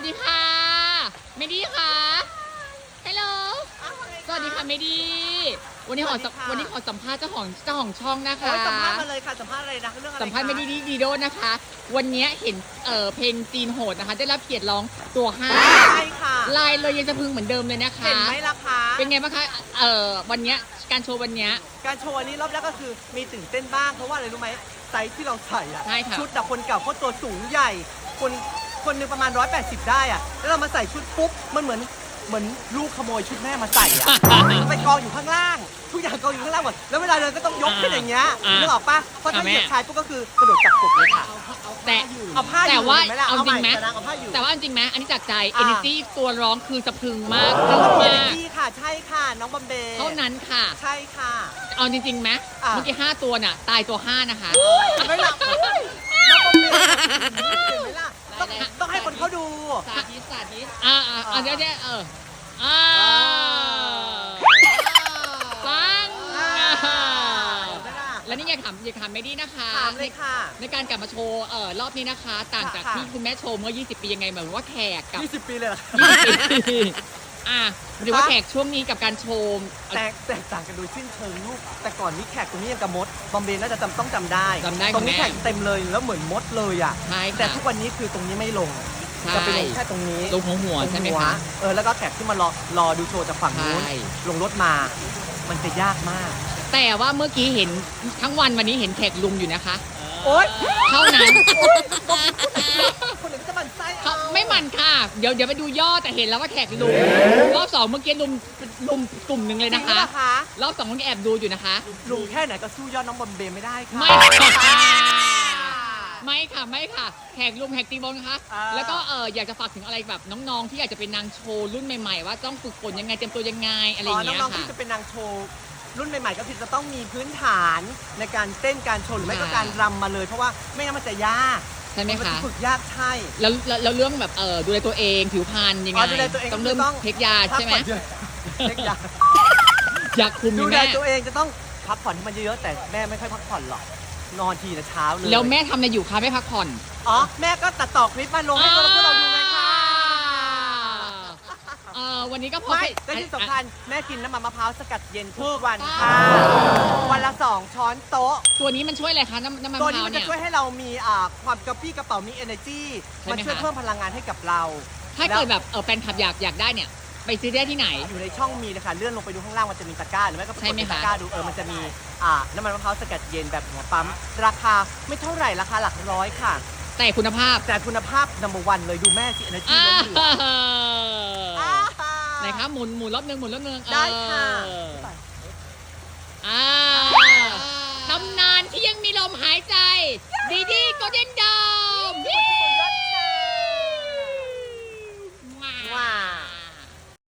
วัสดีค่ะเมดี้ค่ะฮัลโหลสวัสดีค่ะเมดี้วันนี้ขอสัมสวัสดีค่ะวันนี้ขอสัมภาษณ์เจ้าของเจ้าของช่องนะคะโอ้ยสัมภาษณ์มาเลยค่ะสัมภาษณ์อะไรนะเรื่องอะไรสัมภาษณ์คะเมดี้ดีโดนะคะ วันนี้เห็นเอ่อเพลงจีนโหดนะคะ ได้รับเกียรติร้องตัวห้าใช่ค่ะลายเลยยังจะพึงเหมือนเดิมเลยนะคะเห็นไหมล่ะคะเป็นไงบ้างคะเอ่อวันเนี้ยการโชว์วันเนี้ยการโชว์วันนี้รอบแรกก็คือมีตื่นเต้นบ้างเพราะว่าอะไรรู้ไหมไซส์ที่เราใส่อะใช่ค่ะชุดแต่คนเก่าเขาตัวสูงใหญ่คน คนหนึงประมาณ 180 ได้อะแล้วเรามาใส่ชุดปุ๊บ มันเหมือนเหมือนลูกขโมยชุดแม่มาใส่อะ ไปกองอยู่ข้างล่าง ทุกอย่างกองอยู่ข้างล่างหมด แล้วเวลาเดินก็ต้องยกขึ้นอย่างเงี้ยอ่านึกออกปะเพราะถ้าอ่าแม่เหยียบชายปุ๊บก็คือกระโดดจับกบเลยค่ะ แต่ เอาผ้าอยู่แต่ว่าห็นไหมล่ะเอาจริงไหมใแต่นางเอาผ้าอยู่แต่ว่าจริงไหมอันนี้จากใจ อ่า energy ตัวร้องคือสะพรึงมากแล้วก็มีมาเอเนกจีค่ะ ใช่ค่ะ น้องบอมเบย์เท่านั้นค่ะ ใช่ค่ะ เอาจริงๆไหมอะ เมื่อกี้ห้าตัวน่ะ ตายตัวห้านะคะ ไม่หลับน้องบอมเบย์เห็นไหม ล่ะต้องต้องให้คนเขาดู สาธิตสาธิตอ่าอ่าอ่าเดี๋ยวเดี๋ยวเอออ่าปังอ่าแล้วนี่อยากถามอยากถามไม่ดีนะคะถามเลยค่ะในการกลับมาโชว์เอ่อรอบนี้นะคะ ต่างจากค่ะ ที่คุณแม่โชว์เมื่อ 20 ปียังไงเหมือนว่าแขกกับ 20 ปีเลยเหรอ 20 ปี อะหรือว่าแขกช่วงนี้กับการโชว์แตกแตกต่างกันโดยสิ้นเชิงลูก แต่ก่อนนี้แขกตรงนี้ยังกับมด บอมเบย์น่าจะจำต้องจำได้ จำได้ตรงนี้คุณแม่แขกเต็มเลยแล้วเหมือนมดเลยอะ ใช่แต่ค่ะทุกวันนี้คือตรงนี้ไม่ลงใช่จะไปลงแค่ตรงนี้ ลงหัวหัวใช่ไหมตรงคะเออแล้วก็แขกที่มารอรอดูโชว์จากฝั่งนู้นใช่ลงรถมา มันจะยากมาก แต่ว่าเมื่อกี้เห็นทั้งวันวันนี้เห็นแขกลุงอยู่นะคะโอ๊ยเท่านั้นคนอื่นก็จะหมันไส้เขาเอาไม่หมันค่ะ เดี๋ยวเดี๋ยวไปดูยอดแต่เห็นแล้วว่าแขกลุมรอบสองเมื่อกี้ลุมลุมกลุ่มหนึ่งเลยจรินะงหรือคะเปล่าคะ รอบสองเมื่อกี้แอบดูอยู่นะคะ ลุงแค่ไหนก็สู้ยอดน้องบอมเบย์ไม่ได้ค่ะ ไม่ค่ะ ไม่ค่ะไม่ค่ะ แขกลุมแขกตีบอลนะคะ อ่า แล้วก็เอออยากจะฝากถึงอะไรแบบน้องๆ ที่อยากจะเป็นนางโชว์รุ่นใหม่ๆ ว่าต้องฝึกฝนยังไงเตรียมตัวยังไงอะไรอย่างเงี้ยน้องๆค่ะ ที่จะเป็นนางโชว์ รุ่นใหม่ๆก็คือจะต้องมีพื้นฐานในการเต้นการโชว์หรือไม่ก็ค่ะการรำมาเลย เพราะว่าไม่งั้นมันจะยากใช่ไหมมันคะจะฝึกยากใช่ แล้วแล้วแล้วเรื่องแบบเออดูแลตัวเองผิวพรรณยังไงอ๋อดูแลตัวเองต้องเริ่มคือต้อง เทคยาใช่ไหมพักผ่อนเยอะเทคยาอยากคุมอดูยู่แลแม่ตัวเองจะต้องพักผ่อนให้มันเยอะๆแต่แม่ไม่ค่อยพักผ่อนหรอกนอนทีละเช้าเลยแล้วแม่ทำอะไรอยู่คะไม่พักผ่อน อ๋อแม่ก็ตัดต่อคลิปมาลงให้พวกเราดูเลยค่ะเออวันนี้ก็พอไม่แค่และที่สำคัญแม่กินน้ำมันมะพร้าวสกัดเย็นทุกวันถูกค่ะต้องวันละสองช้อนโต๊ะ ตัวนี้มันช่วยอะไรคะน้ำน้ำมันตัวมะพนี้ร้าวมันเนี่จะยช่วยให้เรามีอ่าความกระปรี้กระเป๋ามี energy ใช่ไหมมันช่วยคะ เพิ่มพลังงานให้กับเราถ้าเกิดแบบเออแฟนคลับอยากอยากได้เนี่ย ไปซื้อได้ที่ไหนอยู่ในช่องมีนะคะเลื่อนลงไปดูข้างล่างมันจะมีตะกร้าหรือไม่ก็ไปใช่กดไหมในคะ ตะกร้าดูเออมันจะมีอ่าน้ำมันมะพร้าวสกัดเย็นแบบหัวปั๊มราคาไม่เท่าไหร่ราคาหลักร้อยค่ะ แต่คุณภาพแต่คุณภาพ number one เลยดูแม่สิ energy อ่าล้นเหลืออ่า ไหนคะหมุนหมุนรอบนึงหมุนรอบนึงได้ค่ะเอออ่าตำนานที่ยังมีลมหายใจ ดีดีก็เด่นดอ